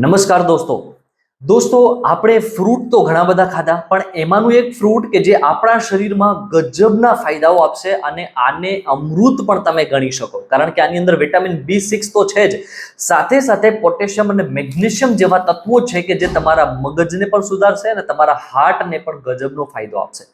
નમસ્કાર દોસ્તો. દોસ્તો, આપણે ફ્રૂટ તો ઘણા બધા ખાધા, પણ એમાંનું એક ફ્રૂટ કે જે આપણા શરીરમાં ગજબના ફાયદાઓ આપશે અને આને અમૃત પણ તમે ગણી શકો. કારણ કે આની અંદર વિટામિન બી સિક્સ તો છે જ. સાથે સાથે પોટેશિયમ અને મેગ્નેશિયમ જેવા તત્વો છે કે જે તમારા મગજને પણ સુધારશે અને તમારા હાર્ટને પણ ગજબનો ફાયદો આપશે.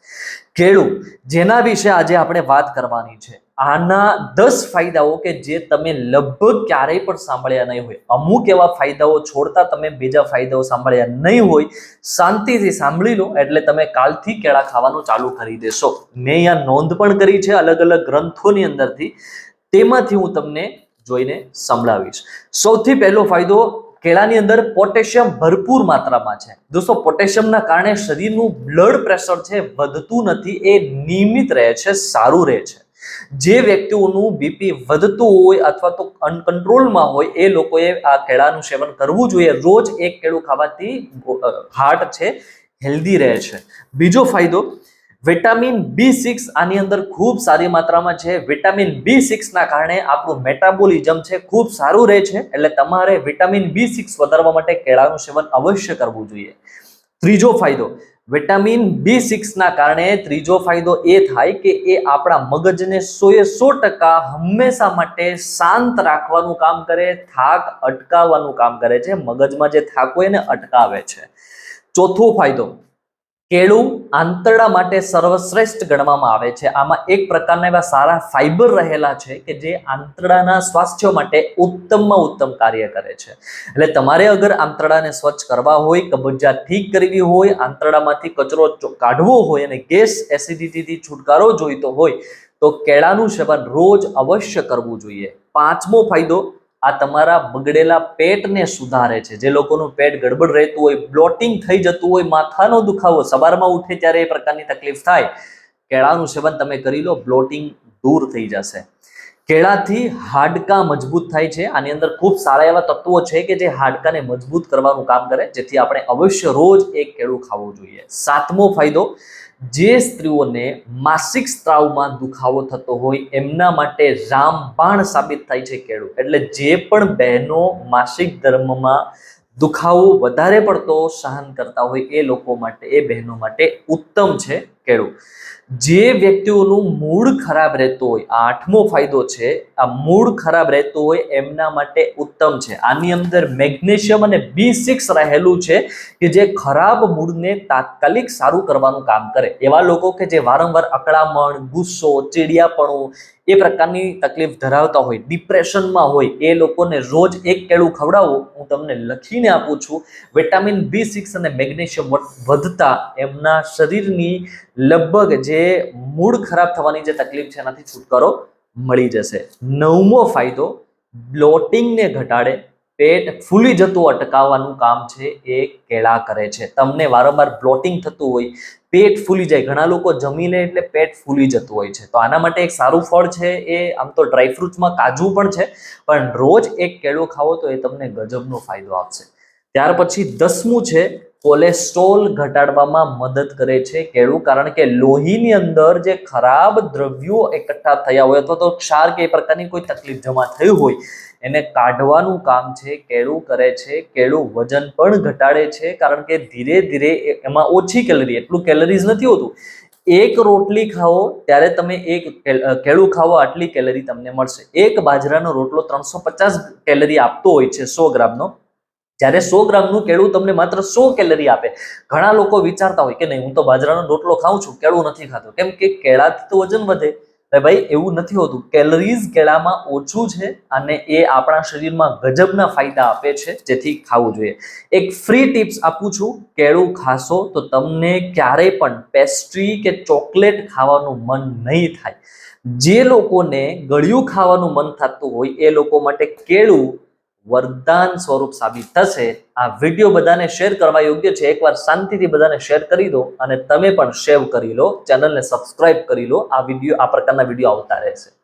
કેળું જેના વિશે આજે આપણે વાત કરવાની છે. આના દસ ફાયદાઓ કે જે તમે લગભગ ક્યારેય પણ સાંભળ્યા નહીં હોય. અમુક એવા ફાયદાઓ છોડતા તમે બીજા ફાયદાઓ સાંભળ્યા નહીં હોય, શાંતિથી સાંભળી લો, એટલે તમે કાલથી કેળા ખાવાનું ચાલુ કરી દેશો. મેં અહીંયા નોંધ પણ કરી છે અલગ અલગ ગ્રંથોની અંદરથી. તેમાંથી હું તમને જોઈને સંભળાવીશ. સૌથી પહેલો ફાયદો કેળાની અંદર પોટેશિયમ ભરપૂર માત્રામાં છે. દોસ્તો, પોટેશિયમના કારણે શરીરનું બ્લડ પ્રેશર છે, વધતું નથી, એ નિયમિત રહે છે, સારું રહે છે. જે વ્યક્તિઓનું બીપી વધતું હોય અથવા તો અનકંટ્રોલમાં હોય, એ લોકોએ આ કેળાનું સેવન કરવું જોઈએ. રોજ એક કેળું ખાવાથી હાર્ટ છે હેલ્ધી રહે છે. બીજો ફાયદો વિટામિન બી સિક્સ આની અંદર ખૂબ સારી માત્રામાં છે. વિટામિન બી સિક્સના કારણે આપણું મેટાબોલિઝમ છે, ખૂબ સારું રહે છે. એટલે તમારે વિટામિન બી સિક્સ વધારવા માટે કેળાનું સેવન અવશ્ય કરવું જોઈએ. ત્રીજો ફાયદો વિટામિન બી સિક્સના કારણે ત્રીજો ફાયદો એ થાય કે એ આપણા મગજને સોએ સો ટકા હંમેશા માટે શાંત રાખવાનું કામ કરે, થાક અટકાવવાનું કામ કરે છે. મગજમાં જે થાક હોય એને અટકાવે છે. ચોથો ફાયદો કેળું આંતરડા માટે સર્વશ્રેષ્ઠ ગણવામાં આવે છે. આમાં એક પ્રકારના એવા સારા ફાઇબર રહેલા છે કે જે આંતરડાના સ્વાસ્થ્ય માટે ઉત્તમમાં ઉત્તમ કાર્ય કરે છે. એટલે તમારે અગર આંતરડાને સ્વચ્છ કરવા હોય, કબજિયાત ઠીક કરવી હોય, આંતરડામાંથી કચરો કાઢવો હોય અને ગેસ એસિડિટીથી છુટકારો જોઈતો હોય, તો કેળાનું સેવન રોજ અવશ્ય કરવું જોઈએ. પાંચમો ફાયદો આ તમારા બગડેલા પેટને સુધારે છે. જે લોકોનું પેટ ગડબડ રહેતું હોય, બ્લોટિંગ થઈ જતું હોય, માથાનો દુખાવો, સવારમાં ઉઠે ત્યારે એ પ્રકારની તકલીફ થાય, કેળાનું સેવન તમે કરી લો, બ્લોટિંગ દૂર થઈ જશે. કેળાથી હાડકાં મજબૂત થાય છે. આની અંદર ખૂબ સારા એવા તત્વો છે કે જે હાડકાને મજબૂત કરવાનું કામ કરે, જેથી આપણે અવશ્ય રોજ એક કેળું ખાવું જોઈએ. સાતમો ફાયદો જે સ્ત્રીઓને માસિક સ્ત્રાવમાં દુખાવો થતો હોય, એમના માટે રામબાણ સાબિત થાય છે કેળું. એટલે જે પણ બહેનો માસિક ધર્મમાં દુખાવો વધારે પડતો સહન કરતા હોય એ લોકો માટે, એ બહેનો માટે ઉત્તમ છે. કેળું. જે વ્યક્તિઓનું મૂડ ખરાબ રહેતું હોય, આ આઠમો ફાયદો છે, આ મૂડ ખરાબ રહેતું હોય એમના માટે ઉત્તમ છે. આની અંદર મેગ્નેશિયમ અને બી સિક્સ રહેલું છે કે જે ખરાબ મૂડને તાત્કાલિક સારું કરવાનું કામ કરે. એવા લોકો કે જે વારંવાર અકળામણ, ગુસ્સો, ચીડિયાપણું એ પ્રકારની તકલીફ ધરાવતા હોય, ડિપ્રેશનમાં હોય, એ લોકોને રોજ એક કેળું ખવડાવો, હું તમને લખીને આપું છું, વિટામિન બી સિક્સ અને મેગ્નેશિયમ વધતા એમના શરીરની લગભગ જે મૂડ ખરાબ થવાની જે તકલીફ છે, એનાથી છુટકારો મળી જશે. નવમો ફાયદો, બ્લોટિંગને ઘટાડે, પેટ ફૂલી જતું અટકાવવાનું કામ છે, એ કેળા કરે છે. તમને વારંવાર બ્લોટિંગ થતું હોય, પેટ ફૂલી જાય. ઘણા લોકો જમી લે એટલે પેટ ફૂલી જતું હોય છે. તો આના માટે એક સારું ફળ છે એ, આમ તો ડ્રાયફ્રૂટમાં કાજુ પણ છે, પણ રોજ એક કેળું ખાવો તો એ તમને ગજબનો ફાયદો આપશે. ત્યાર પછી દસમું છે, કોલેસ્ટ્રોલ ઘટાડવામાં મદદ કરે છે કેળું. કારણ કે લોહીની અંદર જે ખરાબ દ્રવ્યો એકઠા થયા હોય અથવા તો ક્ષાર કે એ પ્રકારની કોઈ તકલીફ જમા થઈ હોય, એને કાઢવાનું કામ છે, કેળું કરે છે. કેળું વજન પણ ઘટાડે છે, કારણ કે ધીરે ધીરે એમાં ઓછી કેલરી, એટલું કેલરીઝ નથી હોતું. એક રોટલી ખાઓ, ત્યારે તમે એક કેળું ખાવો આટલી કેલરી તમને મળશે. એક બાજરાનો રોટલો ત્રણસો પચાસ કેલરી આપતો હોય છે, સો ગ્રામનો. જ્યારે સો ગ્રામનું કેળું તમને માત્ર સો કેલરી આપે. ઘણા લોકો વિચારતા હોય કે નહીં, હું તો બાજરાનો રોટલો ખાઉં છું, કેળું નથી ખાતો. કેમ કે કેળાથી તો વજન વધે. અરે ભાઈ, એવું નથી હોતું. કેલરીઝ કેળામાં ઓછું છે અને એ આપણા શરીરમાં ગજબના ફાયદા આપે છે, જેથી ખાવું જોઈએ. એક ફ્રી ટિપ્સ આપું છું, કેળું ખાશો તો તમને ક્યારેય પણ પેસ્ટ્રી કે ચોકલેટ ખાવાનું મન નહીં થાય. જે લોકોને ગળ્યું ખાવાનું મન થતું હોય, એ લોકો માટે કેળું વરદાન સ્વરૂપ સાબિત થશે. આ વીડિયો બધાને શેર કરવા યોગ્ય છે. એકવાર શાંતિથી બધાને શેર કરી દો અને તમે પણ સેવ કરી લો. ચેનલને સબસ્ક્રાઇબ કરી લો. આ વીડિયો આ પ્રકારના વીડિયો આવતા રહેશે.